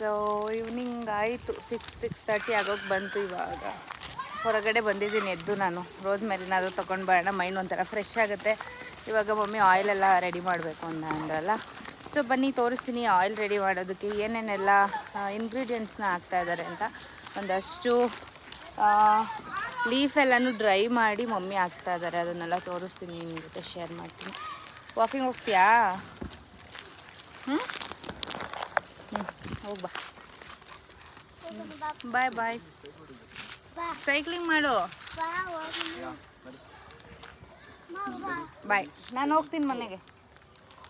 So evening ಆಯಿತು. Six six thirty ಆಗೋಕ್ಕೆ ಬಂತು ಇವಾಗ. ಹೊರಗಡೆ ಬಂದಿದ್ದೀನಿ ಎದ್ದು ನಾನು. ರೋಸ್ ಮೆರಿನಾದರೂ ತೊಗೊಂಡು ಬರೋಣ. ಮೈಂಡ್ ಒಂಥರ ಫ್ರೆಶ್ ಆಗುತ್ತೆ. ಇವಾಗ ಮಮ್ಮಿ ಆಯಿಲ್ ಎಲ್ಲ ರೆಡಿ ಮಾಡಬೇಕು ಅಂತ ಅಂದ್ರಲ್ಲ. ಸೊ ಬನ್ನಿ, ತೋರಿಸ್ತೀನಿ ಆಯಿಲ್ ರೆಡಿ ಮಾಡೋದಕ್ಕೆ ಏನೇನೆಲ್ಲ ಇಂಗ್ರೀಡಿಯೆಂಟ್ಸ್ನ ಹಾಕ್ತಾ ಇದ್ದಾರೆ ಅಂತ. ಒಂದಷ್ಟು ಲೀಫ್ ಎಲ್ಲನೂ ಡ್ರೈ ಮಾಡಿ ಮಮ್ಮಿ ಹಾಕ್ತಾ ಇದ್ದಾರೆ ಅದನ್ನೆಲ್ಲ ತೋರಿಸ್ತೀನಿ ನಿಮ್ಮ ಜೊತೆ ಶೇರ್ ಮಾಡ್ತೀನಿ. ವಾಕಿಂಗ್ ಹೋಗ್ತೀಯಾ? ಹ್ಞೂ ಹೋಗ್ಬಾ. ಬಾಯ್ ಬಾಯ್. ಸೈಕ್ಲಿಂಗ್ ಮಾಡು. ಬಾಯ್. ನಾನು ಹೋಗ್ತೀನಿ ಮನೆಗೆ.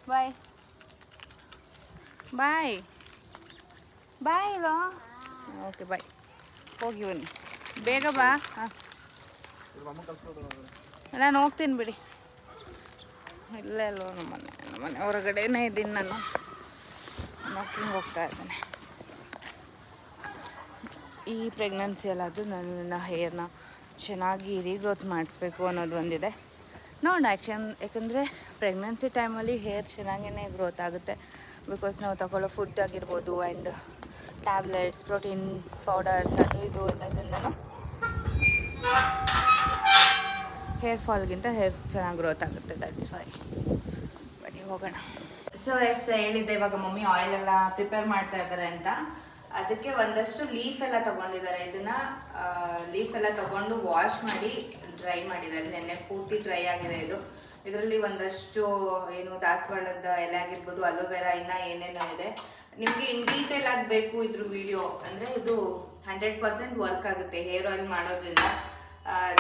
ಬಾಯ್. ಬಾಯ್. ಬಾಯ್ ಇಲ್ಲೋ ಓಕೆ ಬಾಯ್. ಹೋಗಿ ಬನ್ನಿ. ಬೇಗ ಬಾ. ಹಾಂ. ನಾನು ಹೋಗ್ತೀನಿ ಬಿಡಿ. ಇಲ್ಲೇ ಅಲ್ವ ನಮ್ಮ ಮನೆ ನಮ್ಮ ಮನೆ ಹೊರಗಡೆನೇ ಇದ್ದೀನಿ ನಾನು. ವಾಕಿಂಗ್ ಹೋಗ್ತಾ ಇದ್ದಾನೆ. ಈ ಪ್ರೆಗ್ನೆನ್ಸಿಯಲ್ಲಾದರೂ ನನ್ನ ಹೇರ್ನ ಚೆನ್ನಾಗಿ ರೀಗ್ರೋತ್ ಮಾಡಿಸ್ಬೇಕು ಅನ್ನೋದು ಒಂದಿದೆ. ನೋಡೋಣ ಆ್ಯಕ್ಷನ್ ಯಾಕಂದರೆ ಪ್ರೆಗ್ನೆನ್ಸಿ ಟೈಮಲ್ಲಿ ಹೇರ್ ಚೆನ್ನಾಗೇ ಗ್ರೋತ್ ಆಗುತ್ತೆ. ಬಿಕಾಸ್ ನಾವು ತಗೊಳ್ಳೋ ಫುಡ್ ಆಗಿರ್ಬೋದು ಆ್ಯಂಡ್ ಟ್ಯಾಬ್ಲೆಟ್ಸ್ ಪ್ರೋಟೀನ್ ಪೌಡರ್ಸ್ ಅದು ಇದು ಎಲ್ಲದನ್ನು ಹೇರ್ ಫಾಲ್ಗಿಂತ ಹೇರ್ ಚೆನ್ನಾಗಿ ಗ್ರೋತ್ ಆಗುತ್ತೆ ದಟ್ಸ್ ವೈ ಬನ್ನಿ, ಹೋಗೋಣ. ಸೊ ಎಸ್ ಹೇಳಿದ್ದೆ, ಇವಾಗ ಮಮ್ಮಿ ಆಯಿಲ್ ಎಲ್ಲ ಪ್ರಿಪೇರ್ ಮಾಡ್ತಾ ಇದ್ದಾರೆ ಅಂತ. ಅದಕ್ಕೆ ಒಂದಷ್ಟು ಲೀಫ್ ಎಲ್ಲ ತಗೊಂಡಿದ್ದಾರೆ. ಇದನ್ನ ಲೀಫ್ ಎಲ್ಲ ತಗೊಂಡು ವಾಶ್ ಮಾಡಿ ಡ್ರೈ ಮಾಡಿದ್ದಾರೆ. ನೆನ್ನೆ ಪೂರ್ತಿ ಡ್ರೈ ಆಗಿದೆ ಇದು. ಇದರಲ್ಲಿ ಒಂದಷ್ಟು, ಏನು, ದಾಸವಾಳದ ಎಲೆ ಆಗಿರ್ಬೋದು, ಅಲೋವೆರಾ, ಇನ್ನ ಏನೇನೋ ಇದೆ. ನಿಮಗೆ ಇನ್ ಡೀಟೇಲ್ ಆಗಬೇಕು ಇದ್ರ ವಿಡಿಯೋ ಅಂದ್ರೆ ಇದು ಹಂಡ್ರೆಡ್ ಪರ್ಸೆಂಟ್ ವರ್ಕ್ ಆಗುತ್ತೆ ಹೇರ್ ಆಯಿಲ್ ಮಾಡೋದ್ರಿಂದ.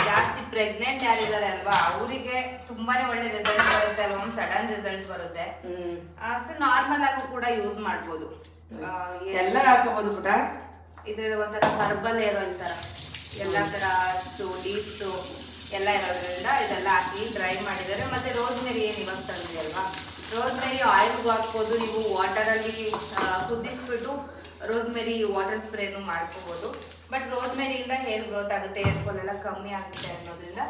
ಜಾಸ್ತಿ ಪ್ರೆಗ್ನೆಂಟ್ ಯಾರಿದ್ದಾರೆ ಅಲ್ವಾ ಅವರಿಗೆ ತುಂಬಾನೇ ಒಳ್ಳೆ ರಿಸಲ್ಟ್ ಬರುತ್ತೆ ಅಲ್ವಾ ಒಂದು ಸಡನ್ ರಿಸಲ್ಟ್ ಬರುತ್ತೆ. ಸೊ ನಾರ್ಮಲ್ ಆಗೂ ಕೂಡ ಯೂಸ್ ಮಾಡ್ಬೋದು. ಎಲ್ಲ ಹಾಕೋಬಹುದು ಕೂಡ ಇದ್ರ ಒಂಥರ ಹರ್ಬಲ್ ಏರೋ ಅಂತಾರ ಎಲ್ಲ ಥರ ಲೀವ್ಸು ಎಲ್ಲ ಇರೋದ್ರಿಂದ ಇದೆಲ್ಲ ಹಾಕಿ ಡ್ರೈ ಮಾಡಿದ್ದಾರೆ. ಮತ್ತೆ ರೋಸ್ ಮೇರಿ ಏನು ಇವಾಗ ತಂದಿದೆ ಅಲ್ವಾ? ರೋಸ್ ಮೇರಿ ಆಯಿಲ್ಗೂ ಹಾಕ್ಬೋದು ನೀವು ವಾಟರಲ್ಲಿ ಕುದಿಸ್ಬಿಟ್ಟು ರೋಸ್ ಮೇರಿ ವಾಟರ್ ಸ್ಪ್ರೇನು ಮಾಡ್ಕೋಬೋದು. ಬಟ್ ರೋಸ್ ಇಂದ ಹೇರ್ ಗ್ರೋತ್ ಆಗುತ್ತೆ ಹೇರ್ ಫಾಲ್ ಎಲ್ಲ ಕಮ್ಮಿ ಆಗುತ್ತೆ ಅನ್ನೋದ್ರಿಂದ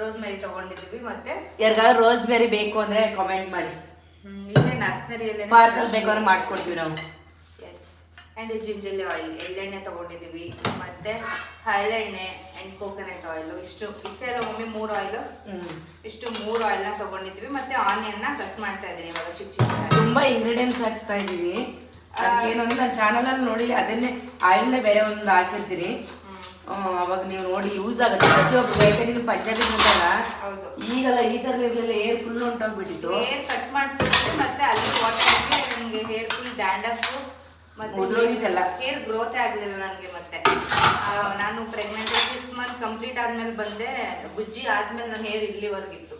ರೋಸ್ ಮೇರಿ ತಗೊಂಡಿದ್ವಿ ಮತ್ತೆ ಯಾರಿಗಾದ್ರು ರೋಸ್ ಬೇರೆ ಬೇಕು ಅಂದ್ರೆ ಕಾಮೆಂಟ್ ಮಾಡಿ. ಇಲ್ಲೇ ನರ್ಸರಿಯಲ್ಲಿ ಪಾರ್ಸಲ್ ಬೇಕಾದ್ರೆ ಮಾಡಿಸ್ಕೊಡ್ತೀವಿ ನಾವು. ಎಸ್ ಆ್ಯಂಡ್ ಜಿಂಜಲ್ಲಿ ಆಯಿಲ್ ಎಳ್ಳೆಣ್ಣೆ ತಗೊಂಡಿದ್ದೀವಿ. ಮತ್ತೆ ಹರಳೆಣ್ಣೆ ಆ್ಯಂಡ್ ಕೋಕೋನಟ್ ಆಯಿಲ್ ಇಷ್ಟು ಇಷ್ಟೇ ಇರೋ ಮಮ್ಮಿ ಮೂರು ಆಯಿಲು ಇಷ್ಟು ಮೂರು ಆಯಿಲ್ನ ತೊಗೊಂಡಿದ್ದೀವಿ. ಮತ್ತೆ ಆನಿಯನ್ನ ಕಟ್ ಮಾಡ್ತಾ ಇದ್ದೀನಿ ಇವಾಗ ಚಿಕ್ಕ ಚಿಕ್ಕ. ತುಂಬಾ ಇಂಗ್ರೀಡಿಯೆಂಟ್ಸ್ ಹಾಕ್ತಾ ಇದೀವಿ ಅದಕ್ಕೇನು ಅಂದ್ರೆ ನನ್ನ ಚಾನಲ್ ಅಲ್ಲಿ ನೋಡಿ ಅದನ್ನೇ ಆಯಿಲ್ನೇ ಬೇರೆ ಒಂದು ಹಾಕಿರ್ತೀರಿ ಅವಾಗ ನೀವು ನೋಡಿ ಯೂಸ್ ಆಗುತ್ತೆ. ಪ್ರತಿಯೊಬ್ಬರು ಯಾಕಂದ್ರೆ ಪಂಜಾಬಿ ಹೌದು. ಈಗೆಲ್ಲ ಈ ತರ ಇದೆಲ್ಲ ಏರ್ ಫುಲ್ ಹೊಂಟೋಗ್ಬಿಟ್ಟಿತ್ತು ಹೇರ್ ಕಟ್ ಮಾಡ್ತಿದ್ರೆ ಮತ್ತೆ ಅಲ್ಲಿ ವಾಟ್ಸ್ಆ್ಯಪ್ಗೆ ನನಗೆ ಹೇರ್ ಫುಲ್ ಡ್ಯಾಂಡಫ್ ಮತ್ತೆ ಉದ್ರೋಗಿದ್ದೆಲ್ಲ. ಹೇರ್ ಗ್ರೋತ್ ಆಗಲಿಲ್ಲ ನನಗೆ ಮತ್ತೆ. ನಾನು ಪ್ರೆಗ್ನೆಂಟ್ ಸಿಕ್ಸ್ ಮಂತ್ ಕಂಪ್ಲೀಟ್ ಆದಮೇಲೆ ಬಂದೆ ಬುಜ್ಜಿ ಆದ್ಮೇಲೆ ನನ್ನ ಹೇರ್ ಇಲ್ಲಿವರೆಗಿತ್ತು.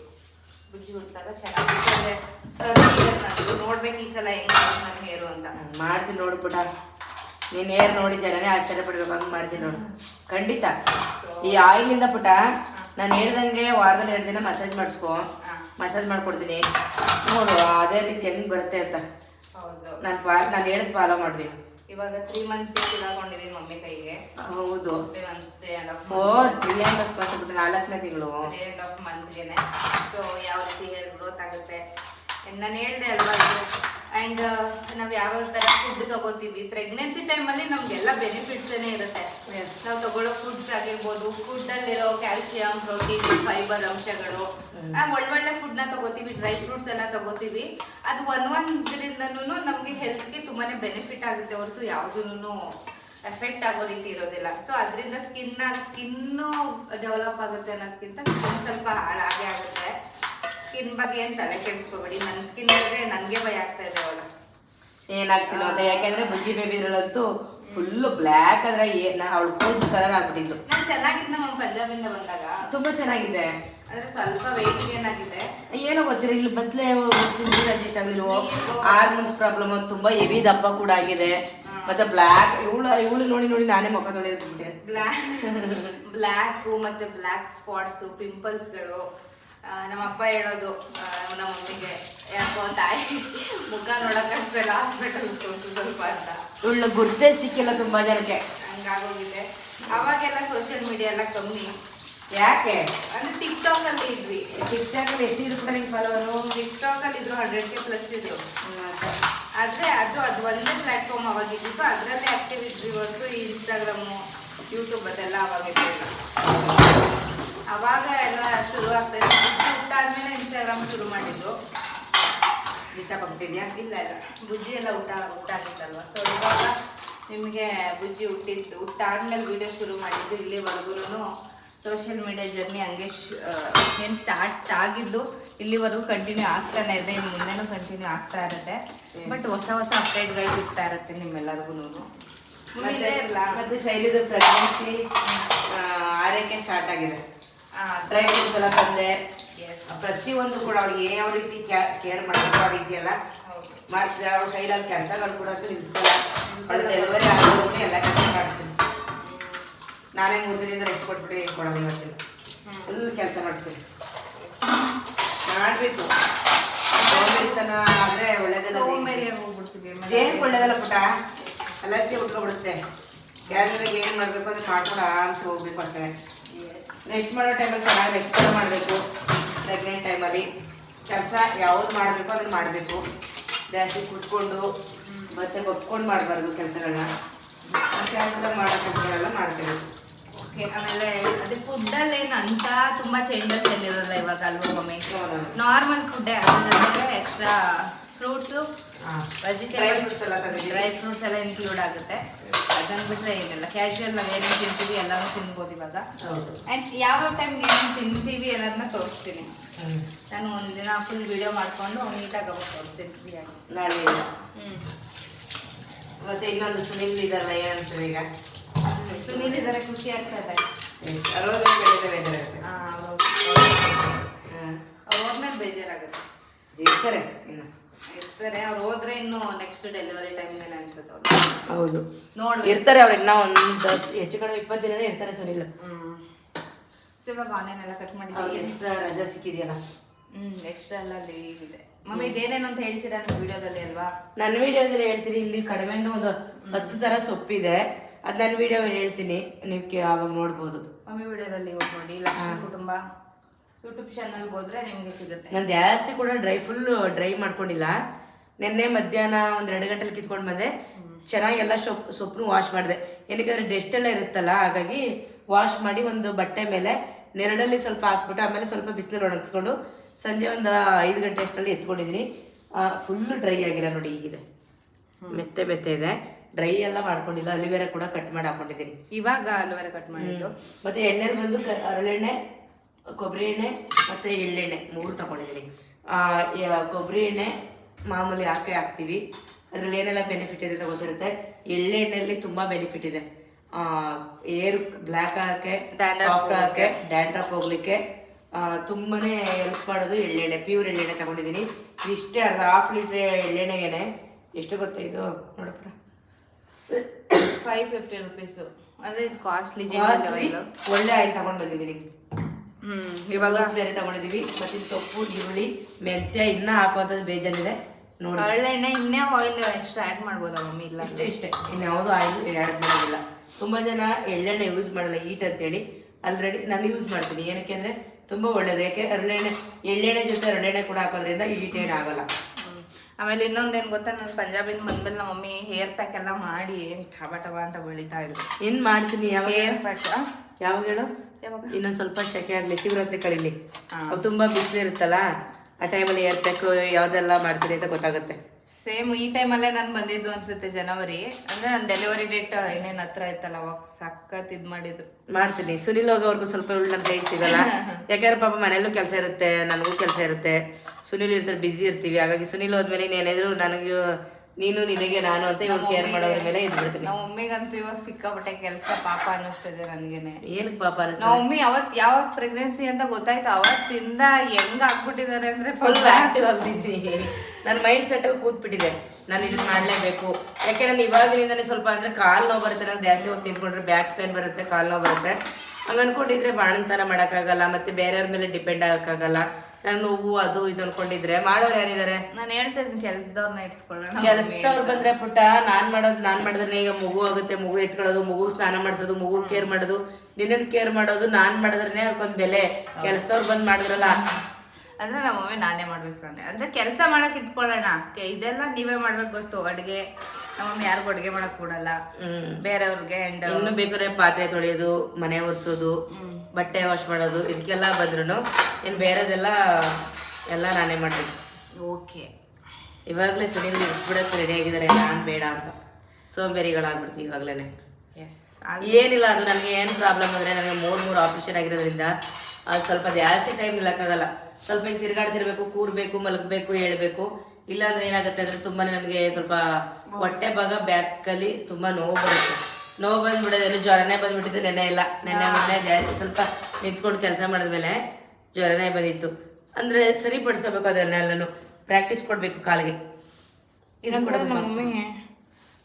ಬುಜ್ಜಿ ಚೆನ್ನಾಗಿ ನೋಡ್ಬೇಕು ಈ ಸಲ ಹೆಂಗ್ ನನ್ನ ಹೇರು ಅಂತ. ನಾನು ಮಾಡ್ತೀನಿ ನೋಡ್ಬಿಟ್ಟ ನೀನ್ ಏರ್ ನೋಡಿ ಜನನೇ ಆಶ್ಚರ್ಯ ಪಡ್ಬೇಕು ಹಂಗ್ ಮಾಡ್ತೀನಿ ನೋಡು. ಖಂಡಿತ. ಈ ಆಯಿಲಿಂದ ಪುಟ ನಾನು ಹೇಳ್ದಂಗೆ ವಾರದಲ್ಲಿ ಎರಡು ದಿನ ಮಸಾಜ್ ಮಾಡಿಸ್ಕೊ. ಮಸಾಜ್ ಮಾಡ್ಕೊಡ್ತೀನಿ. ನೋಡು ಅದೇ ರೀತಿ ಹೆಂಗ್ ಬರುತ್ತೆ ಅಂತ. ಹೌದು. ನಾನು ನಾನು ಹೇಳಿದ್ ಫಾಲೋ ಮಾಡ್ರಿ. ಇವಾಗ ತ್ರೀ ಮಂತ್ಸ್ ಸಿಗಾಕೊಂಡಿದ್ದೀನಿ ಮಮ್ಮಿ ಕೈಗೆ. ಹೌದು. Three months three and half O three and ಬಂದ್ಬಿಟ್ಟು ನಾಲ್ಕನೇ ತಿಂಗಳು. ತ್ರೀ ಆ್ಯಂಡ್ ಹಾಫ್ ಮಂತ್ಗೆನೆ ಸೊ ಯಾವ ಆ್ಯಂಡ್ ನಾನು ಹೇಳಿದೆ ಅಲ್ವಾ ಆ್ಯಂಡ್ ನಾವು ಯಾವ್ಯಾವ ಥರ ಫುಡ್ ತಗೋತೀವಿ. ಪ್ರೆಗ್ನೆನ್ಸಿ ಟೈಮಲ್ಲಿ ನಮಗೆಲ್ಲ ಬೆನಿಫಿಟ್ಸೇ ಇರುತ್ತೆ. ನಾವು ತಗೊಳ್ಳೋ ಫುಡ್ಸ್ ಆಗಿರ್ಬೋದು ಫುಡ್ಡಲ್ಲಿರೋ ಕ್ಯಾಲ್ಸಿಯಂ ಪ್ರೋಟೀನ್ ಫೈಬರ್ ಅಂಶಗಳು. ಒಳ್ಳೊಳ್ಳೆ ಫುಡ್ನ ತಗೋತೀವಿ ಡ್ರೈ ಫ್ರೂಟ್ಸ್ ಎಲ್ಲ ತಗೋತೀವಿ. ಅದು ಒನ್ ಒಂದ್ರಿಂದನೂ ನಮಗೆ ಹೆಲ್ತ್ಗೆ ತುಂಬಾ ಬೆನಿಫಿಟ್ ಆಗುತ್ತೆ ಹೊರತು ಯಾವುದೂ ಎಫೆಕ್ಟ್ ಆಗೋ ರೀತಿ ಇರೋದಿಲ್ಲ. ಸೊ ಅದರಿಂದ ಸ್ಕಿನ್ ಸ್ಕಿನ್ನು ಡೆವಲಪ್ ಆಗುತ್ತೆ ಅನ್ನೋದಕ್ಕಿಂತ ಸ್ಕಿನ್ ಸ್ವಲ್ಪ ಹಾಳಾಗೇ ಆಗುತ್ತೆ. ಸ್ಕಿನ್ ಬಗ್ಗೆ ಏನು ತಲೆ ಕೆಡಿಸ್ಕೋಬೇಡಿ ನನ್ನ ಸ್ಕಿನ್ ಬಗ್ಗೆ ನನಗೆ ಭಯ ಆಗ್ತಾ ಇದೆ ಅವಳ. ಏನಾಗ್ತಿಲ್ಲ ಅದೇ ಯಾಕೆಂದ್ರೆ ಬುಜ್ಜಿ ಬೇಬಿ ಇದ್ರಲ್ಲಂತೂ ಫುಲ್ ಬ್ಲ್ಯಾಕ್ ಆದ್ರೆ ಏನ್ ಅವಳು ಕೂದಲು ಕಲರ್ ಆಗ್ಬಿಟ್ಟಿದ್ಲು. ನಾನು ಚೆನ್ನಾಗಿದ್ದೆ ನಮ್ಮ ಪಂಜಾಬಿಂದ ಬಂದಾಗ. ತುಂಬಾ ಚೆನ್ನಾಗಿದೆ. ಅಂದ್ರೆ ಸ್ವಲ್ಪ ವೆಯ್ಟ್ ಏನಾಗಿದೆ ಏನೋ ಗೊತ್ತಿಲ್ಲ ಇಲ್ಲಿ ಬತ್ಲೆ ಅಡ್ಜಸ್ಟ್ ಆಗ್ಲಿಲ್ವೋ? ಹಾರ್ಮೋನ್ಸ್ ಪ್ರಾಬ್ಲಮ್ ತುಂಬಾ ಹೆವಿ ದಪ್ಪ ಕೂಡ ಆಗಿದೆ. ಮತ್ತೆ ಬ್ಲ್ಯಾಕ್ ಇವಳು ಇವಳು ನೋಡಿ ನೋಡಿ ನಾನೇ ಮುಖ ತೊಳೆದ್ಬಿಟ್ಟೆ ಬ್ಲ್ಯಾಕ್ ಬ್ಲ್ಯಾಕ್ ಮತ್ತೆ ಬ್ಲ್ಯಾಕ್ ಸ್ಪಾಟ್ಸು ಪಿಂಪಲ್ಸ್ಗಳು ನಮ್ಮ ಅಪ್ಪ ಹೇಳೋದು ನಮ್ಮ ಮಮ್ಮಿಗೆ ಯಾಕೋ ತಾಯಿ ಮುಖ ನೋಡೋಕ್ಕಾಗ್ತಲ್ಲ ಹಾಸ್ಪಿಟಲ್ ತೋರಿಸು ಸ್ವಲ್ಪ ಅಂತ. ಒಳ್ಳೆ ಗುರ್ತೇ ಸಿಕ್ಕಿಲ್ಲ ತುಂಬ ಜನಕ್ಕೆ. ಹಂಗಾಗೋಗಿದೆ. ಅವಾಗೆಲ್ಲ ಸೋಷಿಯಲ್ ಮೀಡಿಯಾ ಎಲ್ಲ ಕಮ್ಮಿ. ಯಾಕೆ? ಅಂದ್ರೆ ಟಿಕ್ಟಾಕ್ ಅಲ್ಲಿ ಇದ್ವಿ. ಟಿಕ್ಟಾಕ್ ಅಲ್ಲಿ ಎಷ್ಟಿದ್ರು ಕೂಡ ಫಾಲೋವರ್ ಫಾಲೋವರು ಟಿಕ್ಟಾಕ್ ಅಲ್ಲಿ ಇದ್ರು ಹಂಡ್ರೆಡ್ ಕೆ ಪ್ಲಸ್ ಇದ್ರು. ಆದ್ರೆ ಅದು ಅದು ಒಂದೇ ಪ್ಲಾಟ್ಫಾರ್ಮ್ ಅವಾಗ ಆಗಿದ್ದಿತ್ತು ಅದರಲ್ಲೇ ಆಕ್ಟಿವ್ ಇದ್ವಿ ಹೊರತು ಈ ಇನ್ಸ್ಟಾಗ್ರಾಮು ಯೂಟ್ಯೂಬ್ ಅದೆಲ್ಲ ಅವಾಗ ಎಲ್ಲ ಶುರು ಆಗ್ತಾ ಇತ್ತು. ಊಟ ಆದ್ಮೇಲೆ ಇನ್ಸ್ಟಾಗ್ರಾಮ್ ಶುರು ಮಾಡಿದ್ದು. ಇಷ್ಟ ಆಗ್ತಿದ್ಯಾ ಇಲ್ಲ ಇಲ್ಲ. ಬುಜ್ಜಿ ಎಲ್ಲ ಊಟ ಊಟ ಆಗಿತ್ತಲ್ವ? ಸೊ ಇವಾಗ ನಿಮಗೆ ಬುಜ್ಜಿ ಹುಟ್ಟಿದ್ದು. ಊಟ ಆದ್ಮೇಲೆ ವಿಡಿಯೋ ಶುರು ಮಾಡಿದ್ದು ಇಲ್ಲಿವರೆಗೂ ಸೋಷಿಯಲ್ ಮೀಡಿಯಾ ಜರ್ನಿ ಹಂಗೆ ಏನು ಸ್ಟಾರ್ಟ್ ಆಗಿದ್ದು ಇಲ್ಲಿವರೆಗೂ ಕಂಟಿನ್ಯೂ ಆಗ್ತಾನೆ ಇದೆ. ಇನ್ನು ಮುಂದೆನೂ ಕಂಟಿನ್ಯೂ ಆಗ್ತಾ ಇರುತ್ತೆ. ಬಟ್ ಹೊಸ ಹೊಸ ಅಪ್ಡೇಟ್ಗಳು ಸಿಗ್ತಾ ಇರುತ್ತೆ ನಿಮ್ಮೆಲ್ಲರಿಗೂ ಮತ್ತು ಮತ್ತೆ ಶೈಲಿದು ಪ್ರೆಗ್ನೆನ್ಸಿ ಆರೈಕೆ ಸ್ಟಾರ್ಟ್ ಆಗಿದೆ. ಡ್ರೈ ಫ್ರೂಟ್ಸ್ ಎಲ್ಲ ತಂದೆ. ಪ್ರತಿಯೊಂದು ಕೂಡ ಅವ್ರಿಗೆ ಯಾವ ರೀತಿ ಕೇರ್ ಮಾಡಬೇಕು ಆ ರೀತಿ ಎಲ್ಲ. ಅವ್ರ ಕೈಲಾದ ಕೆಲಸಗಳು ಕೂಡ ನಿಲ್ಸಲ್ಲ. ಅವ್ರ ಡೆಲಿವರಿ ಆಗೋದು ಎಲ್ಲ ಕೆಲಸ ಮಾಡ್ತೀನಿ. ನಾನೇ ಮೂರು ದಿನದಿಂದ ರೆಸ್ಟ್ ಕೊಟ್ಬಿಟ್ಟು ಏನು ಕೊಡೋದು ಮಾಡ್ತೀನಿ ಫುಲ್ ಕೆಲಸ ಮಾಡ್ತೀನಿ. ಮಾಡಬೇಕು. ಸೋಂಬೇರಿತನ ಆದರೆ ಒಳ್ಳೇದಲ್ಲ ದೇಹಕ್ಕೆ. ಒಳ್ಳೇದಲ್ಲ ಪುಟ ಅಲಸಿ ಉಟ್ಕೊಬಿಡುತ್ತೆ ಯಾರಿಗಾಗಿ ಏನು ಮಾಡಬೇಕು ಅದನ್ನ ಮಾಡ್ಕೊಂಡು ಆರಾಮ್ಸಿ ಹೋಗ್ಬೇಕು ಅಷ್ಟೇ ನೆಕ್ಸ್ಟ್ ಮಾಡೋ ಟೈಮಲ್ಲಿ ಚೆನ್ನಾಗಿ ರೆಸ್ಟ್ ಮಾಡಬೇಕು. ಪ್ರೆಗ್ನೆಂಟ್ ಟೈಮಲ್ಲಿ ಕೆಲಸ ಯಾವ್ದು ಮಾಡಬೇಕು ಅದನ್ನು ಮಾಡಬೇಕು. ಜಾಸ್ತಿ ಕುತ್ಕೊಂಡು ಮತ್ತೆ ಒಪ್ಕೊಂಡು ಮಾಡಬಾರ್ದು ಕೆಲಸಗಳನ್ನ ಕೆಲಸ ಮಾಡೋ ಕೆಲಸಗಳೆಲ್ಲ ಮಾಡ್ತೇವೆ. ಓಕೆ ಆಮೇಲೆ ಅದೇ ಫುಡ್ಡಲ್ಲಿ ಏನು ಅಂತ ತುಂಬ ಚೇಂಜಸ್ ಏನಿರಲ್ಲ ಇವಾಗ ಅಲ್ವಾ ಮಮ್ಮಿ? ನಾರ್ಮಲ್ ಫುಡ್ಡೇ ಅದ್ರ ಜೊತೆಗೆ ಎಕ್ಸ್ಟ್ರಾ ಫ್ರೂಟ್ಸು ವೆಜಿಟೇಬಲ್ ವೆಜಿಟೇಬಲ್ಸ್ ಎಲ್ಲ ಡ್ರೈ ಫ್ರೂಟ್ಸ್ ಎಲ್ಲ ಇನ್ಕ್ಲೂಡ್ ಆಗುತ್ತೆ. ಅದನ್ನ ಏನಿಲ್ಲ. ಕ್ಯಾಶುವಲ್ ನಾವು ಏನೇನು ತಿಂತೀವಿ ಎಲ್ಲಾನು ತಿನ್ಬೋದು ಇವಾಗ. ಹೌದು. ಆ್ಯಂಡ್ ಯಾವ ಟೈಮ್ ಏನೇನು ತಿಂತೀವಿ ಎಲ್ಲದನ್ನ ತೋರಿಸ್ತೀನಿ. ನಾನು ಒಂದಿನ ಫುಲ್ ವಿಡಿಯೋ ಮಾಡ್ಕೊಂಡು ನೀಟಾಗಿ ಅವಾಗ ತೋರಿಸ್ತೀನಿ ಫ್ರೀಯಾಗಿ ನಾಳೆ ಹ್ಞೂ ಮತ್ತೆ ಇನ್ನೊಂದು ಸುನಿಲ್ ಇದಲ್ಲ ಏನಂತಾರೆ ಈಗ? ಸುನೀಲ್ ಇದ್ದಾರೆ ಖುಷಿ ಆಗ್ತಾ ಇದೆ ಅರವತ್ತು ಬೆಳೆದ ಇದ್ದಾರೆ ಹ್ಮ್. ಅವ್ರು ಹೋದ್ಮೇಲೆ ಬೇಜಾರಾಗುತ್ತೆ. ಇರ್ತಾರೆ ಇನ್ನು. ಇರ್ತಾರೆ ಅವ್ರು ಹೋದ್ರೆ ಇನ್ನು ನೆಕ್ಸ್ಟ್ ಡೆಲಿವರಿ ಟೈಮ್ಗೆ ಅನ್ಸುತ್ತೆ ಅವ್ರು ಹೌದು. ನೋಡಿ ಇರ್ತಾರೆ ಅವ್ರು ಇನ್ನ ಒಂದು ಹೆಚ್ಚು ಕಡಿಮೆ ಇಪ್ಪತ್ತು ದಿನನೇ ಇರ್ತಾರೆ ಸುನಿಲ್. ಹ್ಮ್. ಸೊ ಇವಾಗ ಆನ್ಲೈನ್ ಎಲ್ಲ ಕಟ್ ಮಾಡಿದ್ದೀವಿ ಎಕ್ಸ್ಟ್ರಾ ರಜಾ ಸಿಕ್ಕಿದೆಯಲ್ಲ. ಹ್ಮ್ ಎಕ್ಸ್ಟ್ರಾ ಎಲ್ಲ ಲೀವ್ ಇದೆ. ಮಮ್ಮಿ ಇದೇನೇನು ಅಂತ ಹೇಳ್ತೀರಾ ನಿಮ್ಮ ವಿಡಿಯೋದಲ್ಲಿ ಅಲ್ವಾ? ನನ್ನ ವಿಡಿಯೋದಲ್ಲಿ ಹೇಳ್ತೀನಿ ಇಲ್ಲಿ ಕಡಿಮೆ ಅಂದ್ರೆ ಒಂದು ಹತ್ತು ಥರ ಸೊಪ್ಪಿದೆ. ಅದು ನನ್ನ ವಿಡಿಯೋದಲ್ಲಿ ಹೇಳ್ತೀನಿ ನೀವು ಅವಾಗ ಆವಾಗ ನೋಡ್ಬೋದು. ಮಮ್ಮಿ ವಿಡಿಯೋದಲ್ಲಿ ಹೋಗಿ ನೋಡಿ. ಲಕ್ಷ್ಮಿ ಕುಟುಂಬ. ಯೂಟ್ಯೂಬ್ ಚಾನಲ್ಗೆ ಹೋದ್ರೆ ನಿಮಗೆ ಸಿಗುತ್ತೆ. ನಾನು ಜಾಸ್ತಿ ಕೂಡ ಡ್ರೈ ಫುಲ್ ಡ್ರೈ ಮಾಡ್ಕೊಂಡಿಲ್ಲ. ನಿನ್ನೆ ಮಧ್ಯಾಹ್ನ ಒಂದು ಎರಡು ಗಂಟೆಲಿ ಕಿತ್ಕೊಂಡು ಬಂದೆ. ಚೆನ್ನಾಗಿ ಎಲ್ಲ ಸೊಪ್ ಸೊಪ್ಪು ವಾಶ್ ಮಾಡಿದೆ. ಏನಕ್ಕೆ ಡಸ್ಟ್ ಎಲ್ಲ ಇರುತ್ತಲ್ಲ ಹಾಗಾಗಿ ವಾಶ್ ಮಾಡಿ ಒಂದು ಬಟ್ಟೆ ಮೇಲೆ ನೆರಳಲ್ಲಿ ಸ್ವಲ್ಪ ಹಾಕ್ಬಿಟ್ಟು ಆಮೇಲೆ ಸ್ವಲ್ಪ ಬಿಸಿಲಲ್ಲಿ ಒಣಗಿಸ್ಕೊಂಡು ಸಂಜೆ ಒಂದು ಐದು ಗಂಟೆ ಅಷ್ಟರಲ್ಲಿ ಎತ್ಕೊಂಡಿದ್ದೀನಿ ಫುಲ್ ಡ್ರೈ ಆಗಿಲ್ಲ ನೋಡಿ ಈಗಿದೆ ಮೆತ್ತೆ ಮೆತ್ತೆ ಇದೆ. ಡ್ರೈ ಎಲ್ಲ ಮಾಡ್ಕೊಂಡಿಲ್ಲ. ಅಲಿವೇರ ಕೂಡ ಕಟ್ ಮಾಡಿ ಹಾಕೊಂಡಿದ್ದೀನಿ ಇವಾಗ ಅಲಿವೇರ ಕಟ್ ಮಾಡಿದ್ದು? ಮತ್ತೆ ಎಣ್ಣೆಲಿ ಬಂದು ಅರಳೆಣ್ಣೆ ಕೊಬ್ಬರಿ ಎಣ್ಣೆ ಮತ್ತು ಎಳ್ಳೆಣ್ಣೆ ಮೂರು ತಗೊಂಡಿದ್ದೀನಿ. ಕೊಬ್ಬರಿ ಎಣ್ಣೆ ಮಾಮೂಲಿ ಹಾಕೇ ಹಾಕ್ತೀವಿ. ಅದರಲ್ಲಿ ಏನೆಲ್ಲ ಬೆನಿಫಿಟ್ ಇದೆ ಅಂತ ಗೊತ್ತಿರುತ್ತೆ? ಎಳ್ಳೆಣ್ಣೆಯಲ್ಲಿ ತುಂಬ ಬೆನಿಫಿಟ್ ಇದೆ. ಏರ್ ಬ್ಲ್ಯಾಕ್ ಆಗಕ್ಕೆ ಸಾಫ್ಟ್ ಆಗಕ್ಕೆ ಡ್ಯಾಂಡ್ರಫ್ ಹೋಗ್ಲಿಕ್ಕೆ. ತುಂಬಾ ಹೆಲ್ಪ್ ಮಾಡೋದು ಎಳ್ಳೆಣ್ಣೆ ಪ್ಯೂರ್ ಎಳ್ಳೆಣ್ಣೆ ತಗೊಂಡಿದ್ದೀನಿ. ಇಷ್ಟೇ ಅರ್ಧ ಹಾಫ್ ಲೀಟ್ರ್ ಎಳ್ಳೆಣ್ಣೆಗೇನೆ ಎಷ್ಟು ಗೊತ್ತಾ ಇದು? ನೋಡಪ್ಪ. ಫೈವ್ ಫಿಫ್ಟಿ ರುಪೀಸು ಇದು ಕಾಸ್ಟ್ಲಿ ಕಾಸ್ಟ್ಲಿ ಒಳ್ಳೆ ಆಯಿಲ್ ತಗೊಂಡು ಬಂದಿದ್ದೀನಿ. ಹ್ಮ್ ಇವಾಗ ಬೇರೆ ತಗೊಂಡಿದೀವಿ. ಮತ್ತೆ ಸೊಪ್ಪು ಈರುಳ್ಳಿ ಮೆಂತ್ಯ ಇನ್ನ ಹಾಕುವಂಥದ್ದು ಬೇಜಾರಿದೆ ನೋಡಿ. ಹರಳೆಣ್ಣೆ ಇನ್ನೇ ಆಯಿಲ್ ಎಕ್ಸ್ಟ್ರಾ ಆ್ಯಡ್ ಮಾಡ್ಬೋದಾ ಮಮ್ಮಿ? ಇಲ್ಲ ಇಷ್ಟೇ ಇಷ್ಟೇ. ಇನ್ಯಾವುದೂ ಆಯಿಲ್ ಆ್ಯಡ್ ಮಾಡೋದಿಲ್ಲ. ತುಂಬ ಜನ ಎಳ್ಳೆಣ್ಣೆ ಯೂಸ್ ಮಾಡಲ್ಲ ಹೀಟ್ ಅಂತೇಳಿ. ಆಲ್ರೆಡಿ ನಾನು ಯೂಸ್ ಮಾಡ್ತೀನಿ. ಏನಕ್ಕೆ ಅಂದರೆ ತುಂಬ ಒಳ್ಳೇದು. ಯಾಕೆ ಅರಳೆಣ್ಣೆ ಎಳ್ಳೆಣ್ಣೆ ಜೊತೆ ಅರಳೆಣ್ಣೆ ಕೂಡ ಹಾಕೋದ್ರಿಂದ ಈಟ್ ಏನು ಆಗಲ್ಲ. ಹ್ಮ್. ಆಮೇಲೆ ಇನ್ನೊಂದೇನು ಗೊತ್ತಾ? ನಾನು ಪಂಜಾಬಿಂದ ಬಂದ್ಮೇಲೆ ನಮ್ಮ ಮಮ್ಮಿ ಹೇರ್ ಪ್ಯಾಕ್ ಎಲ್ಲ ಮಾಡಿ ಏನು ಟಬ ಟಬ ಅಂತ ಬೆಳಿತಾ ಇದ್ರು. ಏನು ಮಾಡ್ತೀನಿ? ಯಾವಾಗ? ಹೇರ್ ಪ್ಯಾಕ್ ಯಾವಾಗ ಹೇಳು? ಯಾವಾಗ? ಇನ್ನೊಂದು ಸ್ವಲ್ಪ ಶೆಕೆ ಆಗಲಿ ಶಿವರಾತ್ರಿ ಕಳೀಲಿ. ಅವು ತುಂಬ ಬಿಸಿಲು ಇರುತ್ತಲ್ಲ? ಆ ಟೈಮಲ್ಲಿ ಏರ್ಬೇಕು ಯಾವುದೆಲ್ಲ ಮಾಡ್ತೀರಿ ಅಂತ ಗೊತ್ತಾಗುತ್ತೆ. ಸೇಮ್ ಈ ಟೈಮಲ್ಲೇ ನಾನು ಬಂದಿದ್ದು ಅನ್ಸುತ್ತೆ ಜನವರಿ. ಅಂದ್ರೆ ನನ್ನ ಡೆಲಿವರಿ ಡೇಟ್ ಇನ್ನೇನು ಹತ್ರ ಇತ್ತಲ್ಲ ಅವಾಗ ಸಖತ್ ಇದು ಮಾಡಿದ್ರು. ಮಾಡ್ತೀನಿ. ಸುನಿಲ್ ಹೋಗೋವರೆಗೂ ಸ್ವಲ್ಪ ಉಳ್ಳು ನನ್ನ ಕೈಗೆ ಸಿಗಲ್ಲ. ಯಾಕಂದ್ರೆ ಪಾಪ ಮನೆಯಲ್ಲೂ ಕೆಲಸ ಇರುತ್ತೆ ನನಗೂ ಕೆಲಸ ಇರುತ್ತೆ. ಸುನಿಲ್ ಇರ್ತಾರೆ ಬಿಸಿ ಇರ್ತೀವಿ. ಹಾಗಾಗಿ ಸುನಿಲ್ ಹೋದ್ಮೇಲೆ ಏನೇನಿದ್ರು ನನಗೆ ನೀನು ನಿನಗೆ ನಾನು ಅಂತ ಇವ್ರು ಕೇರ್ ಮಾಡೋದ್ರ ಮೇಲೆ ಇದ್ಬಿಡ್ತೀನಿ ನಮ್ಮ ಮಮ್ಮಿಗಂತೂ ಇವಾಗ ಸಿಕ್ಕಾಪಟ್ಟೆ ಕೆಲಸ ಪಾಪ ಅನ್ನಿಸ್ತಿದೆ ನನಗೇನೆ. ಏನಕ್ಕೆ ಪಾಪ ಅನ್ನಿಸ್ತಾ ನಮ್ಮ ಮಮ್ಮಿ ಅವತ್ ಯಾವಾಗ ಪ್ರೆಗ್ನೆನ್ಸಿ ಅಂತ ಗೊತ್ತಾಯ್ತು. ಅವತ್ತಿಂದ ಹೆಂಗ್ ಆಗ್ಬಿಟ್ಟಿದ್ದಾರೆ ಅಂದ್ರೆ ಫುಲ್ ಆಕ್ಟಿವ್ ಆಗ್ಬಿಟ್ಟಿದ್ದೀನಿ. ನನ್ನ ಮೈಂಡ್ ಸೆಟ್ ಅಲ್ಲಿ ಕೂತ್ಬಿಟ್ಟಿದೆ. ನಾನು ಇದನ್ನ ಮಾಡಲೇಬೇಕು. ಯಾಕೆ ನಾನು ಇವಾಗಿನಿಂದನೇ ಸ್ವಲ್ಪ ಅಂದ್ರೆ ಕಾಲು ನೋವು ಬರುತ್ತೆ. ನಾನು ಜಾಸ್ತಿ ಹೋಗಿ ನಿಂತ್ಕೊಂಡ್ರೆ ಬ್ಯಾಕ್ ಪೇನ್ ಬರುತ್ತೆ ಕಾಲು ನೋವು ಬರುತ್ತೆ. ಹಂಗ ಅನ್ಕೊಂಡಿದ್ರೆ ಬಾಣಂತನ ಮಾಡೋಕ್ಕಾಗಲ್ಲ ಮತ್ತೆ ಬೇರೆಯವ್ರ ಮೇಲೆ ಡಿಪೆಂಡ್ ಆಗೋಕ್ಕಾಗಲ್ಲ. ನಾನು ನೋವು ಅದು ಇದು ಅನ್ಕೊಂಡಿದ್ರೆ ಮಾಡೋರು ಯಾರಿದ್ದಾರೆ? ನಾನು ಹೇಳ್ತಾ ಇದ್ದೀನಿ ಕೆಲಸದವ್ರನ್ನ ಇಟ್ಸ್ಕೊಳ್ಳೋಣ. ಕೆಲಸದವ್ರು ಬಂದ್ರೆ ಪುಟ್ಟ ನಾನ್ ಮಾಡೋದು ನಾನ್ ಮಾಡಿದ್ರೆ ಈಗ ಮಗು ಆಗುತ್ತೆ ಮಗು ಎತ್ಕೊಳ್ಳೋದು ಮಗು ಸ್ನಾನ ಮಾಡಿಸೋದು ಮಗು ಕೇರ್ ಮಾಡೋದು. ನಿನ್ನ ಕೇರ್ ಮಾಡೋದು ನಾನ್ ಮಾಡಿದ್ರೆ ಅದಕ್ಕೊಂದು ಬೆಲೆ. ಕೆಲಸದವ್ರು ಬಂದ್ ಮಾಡಿದ್ರಲ್ಲ. ಅಂದ್ರೆ ನಮ್ಮ ಮಮ್ಮಿ ನಾನೇ ಮಾಡ್ಬೇಕು ನಾನೇ. ಅಂದ್ರೆ ಕೆಲಸ ಮಾಡಕ್ ಇಟ್ಕೊಳ್ಳೋಣ. ಇದೆಲ್ಲ ನೀವೇ ಮಾಡ್ಬೇಕು ಗೊತ್ತು ಅಡುಗೆ. ನಮ್ಮ ಮಮ್ಮಿ ಯಾರಿಗೂ ಅಡುಗೆ ಮಾಡಕ್ ಕೊಡಲ್ಲ. ಹ್ಮ್. ಬೇರೆಯವ್ರಿಗೆ ಅಂಡ್ ಇನ್ನು ಬೇಕಾದ್ರೆ ಪಾತ್ರೆ ತೊಳೆಯೋದು ಮನೆ ಒರೆಸೋದು ಬಟ್ಟೆ ವಾಶ್ ಮಾಡೋದು ಇದಕ್ಕೆಲ್ಲ ಬಂದ್ರು ಇನ್ನು ಬೇರೆದೆಲ್ಲ ಎಲ್ಲ ನಾನೇ ಮಾಡ್ತೀನಿ. ಓಕೆ. ಇವಾಗಲೇ ಸುನೀಲ್ ಬಿಡಕ್ಕೆ ರೆಡಿ ಆಗಿದ್ದಾರೆ ನಾನು ಬೇಡ ಅಂತ. ಸೋಂಬೇರಿಗಳಾಗ್ಬಿಡ್ತೀವಿ ಇವಾಗಲೇ ಎಸ್ ಏನಿಲ್ಲ ಅದು ನನಗೆ ಏನು ಪ್ರಾಬ್ಲಮ್ ಅಂದರೆ ನನಗೆ ಮೂರು ಮೂರು ಆಪ್ರೇಷನ್ ಆಗಿರೋದ್ರಿಂದ ಅದು ಸ್ವಲ್ಪ ಜಾಸ್ತಿ ಟೈಮ್ ನಿಲ್ಲಕ್ಕಾಗಲ್ಲ ಸ್ವಲ್ಪ ಹಿಂಗೆ ತಿರ್ಗಾಡ್ತಿರ್ಬೇಕು ಕೂರ್ಬೇಕು ಮಲಗಬೇಕು ಹೇಳ್ಬೇಕು ಇಲ್ಲಾಂದ್ರೆ ಏನಾಗುತ್ತೆ ಅಂದರೆ ತುಂಬಾ ನನಗೆ ಸ್ವಲ್ಪ ಹೊಟ್ಟೆ ಭಾಗ ಬ್ಯಾಕಲ್ಲಿ ತುಂಬ ನೋವು ಬರುತ್ತೆ. ನೋವು ಬಂದ್ಬಿಡೋದು ಜ್ವರನೇ ಬಂದ್ಬಿಟ್ಟಿದ್ದು ನೆನೆ ಇಲ್ಲ. ನೆನ್ನೆ ಮೊನ್ನೆ ಜಾಸ್ತಿ ಸ್ವಲ್ಪ ನಿಂತ್ಕೊಂಡು ಕೆಲಸ ಮಾಡಿದ್ಮೇಲೆ ಜ್ವರನೇ ಬಂದಿತ್ತು. ಅಂದರೆ ಸರಿಪಡಿಸ್ಕೋಬೇಕು ಅದನ್ನೆಲ್ಲನೂ. ಪ್ರಾಕ್ಟೀಸ್ ಕೊಡಬೇಕು ಕಾಲಿಗೆ.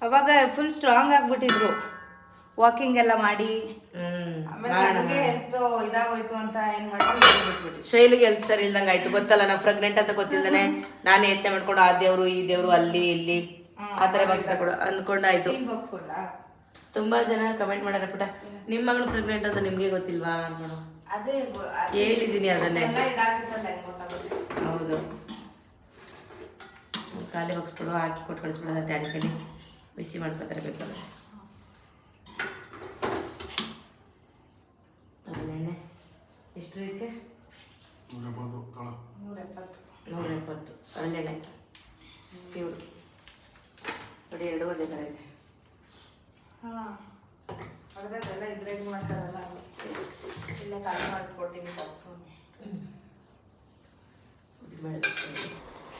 ಅವಾಗ ಫುಲ್ ಸ್ಟ್ರಾಂಗ್ ಆಗ್ಬಿಟ್ಟಿದ್ರು. ವಾಕಿಂಗ್ ಎಲ್ಲ ಮಾಡಿ. ಇದಾಗೋಯ್ತು ಅಂತ ಏನ್ ಶೈಲಿಗೆ ಎಲ್ತ್ ಸರಿ ಇಲ್ದಂಗ ಆಯ್ತು ಗೊತ್ತಲ್ಲ ನಾ ಪ್ರೆಗ್ನೆಂಟ್ ಅಂತ ಗೊತ್ತಿಲ್ದೇನೆ ನಾನೇ ಯತ್ನೆ ಮಾಡ್ಕೊಂಡು ಆ ದೇವ್ರು ಈ ದೇವ್ರು ಅಲ್ಲಿ ಇಲ್ಲಿ ಆತರ ಥರ ಬಾಕ್ಸ್ ತಗೊಡು ಅನ್ಕೊಂಡು ಆಯ್ತು ಬಾಕ್ಸ್ ಕೊಡ್ಲಾ? ತುಂಬಾ ಜನ ಕಮೆಂಟ್ ಮಾಡ್ಯಾರ ಪುಟ ನಿಮ್ಮ ಮಗಳು ಪ್ರೆಗ್ನೆಂಟ್ ಅಂತ ನಿಮ್ಗೆ ಗೊತ್ತಿಲ್ವಾ ಅನ್ಕೊಂಡು. ಹೇಳಿದೀನಿ ಅದನ್ನೇ. ಹೌದು. ಖಾಲಿ ಬಾಕ್ಸ್ಗಳು ಹಾಕಿ ಕೊಟ್ಟು ಕಳಿಸ್ಬಿಡೋದ ಡ್ಯಾಡಿ ಕೈಲಿ ಬಿಸಿ ಮಾಡ್ಕೊತಾರೆ ಬೇಕಾದ್ರೆ ಆಮೇಲೆ ಎಣ್ಣೆ ಎಷ್ಟು ಇದಕ್ಕೆ ನೂರ ಎಪ್ಪತ್ತು ನೂರ ಎಪ್ಪತ್ತು ಹನ್ನೆರಡು ಪ್ಯೂರ್ ನೋಡಿ ಎರಡು ಒಂದೇ ಥರ ಇದೆ ಹಾ ಹೊಡೆದೆಲ್ಲ ಇದ್ರಾಗ ಮಾಡ್ತಾರಲ್ಲ ಅದು. ಇಲ್ಲೇ ಖಾಲಿ ಮಾಡ್ಕೊಡ್ತೀನಿ ಬಾಕ್ಸ್ ಇದು ಮಾಡಿದ್ರೆ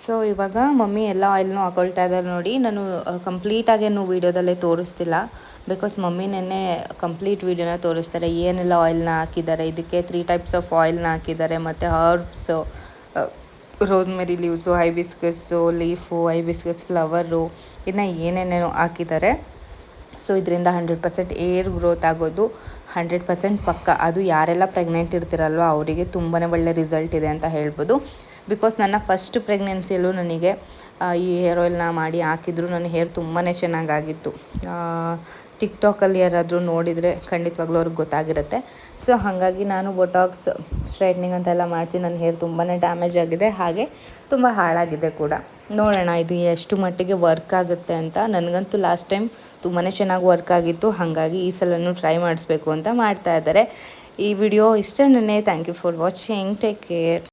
ಸೊ ಇವಾಗ ಮಮ್ಮಿ ಎಲ್ಲ ಆಯಿಲ್ನೂ ಹಾಕೊಳ್ತಾ ಇದ್ದಾರೆ ನೋಡಿ. ನಾನು ಕಂಪ್ಲೀಟಾಗೇನು ವೀಡಿಯೋದಲ್ಲೇ ತೋರಿಸ್ತಿಲ್ಲ. ಬಿಕಾಸ್ ಮಮ್ಮಿ ನೆನ್ನೆ ಕಂಪ್ಲೀಟ್ ವೀಡಿಯೋನ ತೋರಿಸ್ತಾರೆ. ಏನೆಲ್ಲ ಆಯಿಲ್ನ ಹಾಕಿದ್ದಾರೆ. ಇದಕ್ಕೆ ತ್ರೀ ಟೈಪ್ಸ್ ಆಫ್ ಆಯಿಲ್ನ ಹಾಕಿದ್ದಾರೆ. ಮತ್ತು herbs rosemary leaves hibiscus leaf hibiscus flower ಇನ್ನು ಏನೇನೇನೋ ಹಾಕಿದ್ದಾರೆ. ಸೊ ಇದರಿಂದ ಹಂಡ್ರೆಡ್ ಪರ್ಸೆಂಟ್ ಏರ್ ಗ್ರೋತ್ ಆಗೋದು. ಹಂಡ್ರೆಡ್ ಪರ್ಸೆಂಟ್ ಪಕ್ಕ. ಅದು ಯಾರೆಲ್ಲ ಪ್ರೆಗ್ನೆಂಟ್ ಇರ್ತಿರಲ್ವ, ಅವರಿಗೆ ತುಂಬಾ ಒಳ್ಳೆ ರಿಸಲ್ಟ್ ಇದೆ ಅಂತ ಹೇಳ್ಬೋದು. ಬಿಕಾಸ್ ನನ್ನ ಫಸ್ಟ್ ಪ್ರೆಗ್ನೆನ್ಸಿಯಲ್ಲೂ ನನಗೆ ಈ ಹೇರ್ ಆಯಿಲ್ನ ಮಾಡಿ ಹಾಕಿದ್ರು. ನನ್ನ ಹೇರ್ ತುಂಬಾ ಚೆನ್ನಾಗಾಗಿತ್ತು. ಟಿಕ್ಟಾಕಲ್ಲಿ ಯಾರಾದರೂ ನೋಡಿದರೆ ಖಂಡಿತವಾಗ್ಲೂ ಅವ್ರಿಗೆ ಗೊತ್ತಾಗಿರುತ್ತೆ. ಸೊ ಹಾಗಾಗಿ ನಾನು ಬೊಟಾಕ್ಸ್ ಸ್ಟ್ರೈಟ್ನಿಂಗ್ ಅಂತೆಲ್ಲ ಮಾಡಿಸಿ ನನ್ನ ಹೇರ್ ತುಂಬಾ ಡ್ಯಾಮೇಜ್ ಆಗಿದೆ. ಹಾಗೆ ತುಂಬ ಹಾಳಾಗಿದೆ ಕೂಡ. ನೋಡೋಣ, ಇದು ಎಷ್ಟು ಮಟ್ಟಿಗೆ ವರ್ಕ್ ಆಗುತ್ತೆ ಅಂತ. ನನಗಂತೂ ಲಾಸ್ಟ್ ಟೈಮ್ ತುಂಬಾ ಚೆನ್ನಾಗಿ ವರ್ಕ್ ಆಗಿತ್ತು. ಹಾಗಾಗಿ ಈ ಸಲನೂ ಟ್ರೈ ಮಾಡಿಸ್ಬೇಕು ಅಂತ ಮಾಡ್ತಾ ಇದ್ದಾರೆ. ಈ ವಿಡಿಯೋ ಇಷ್ಟನೇ thank you for watching take care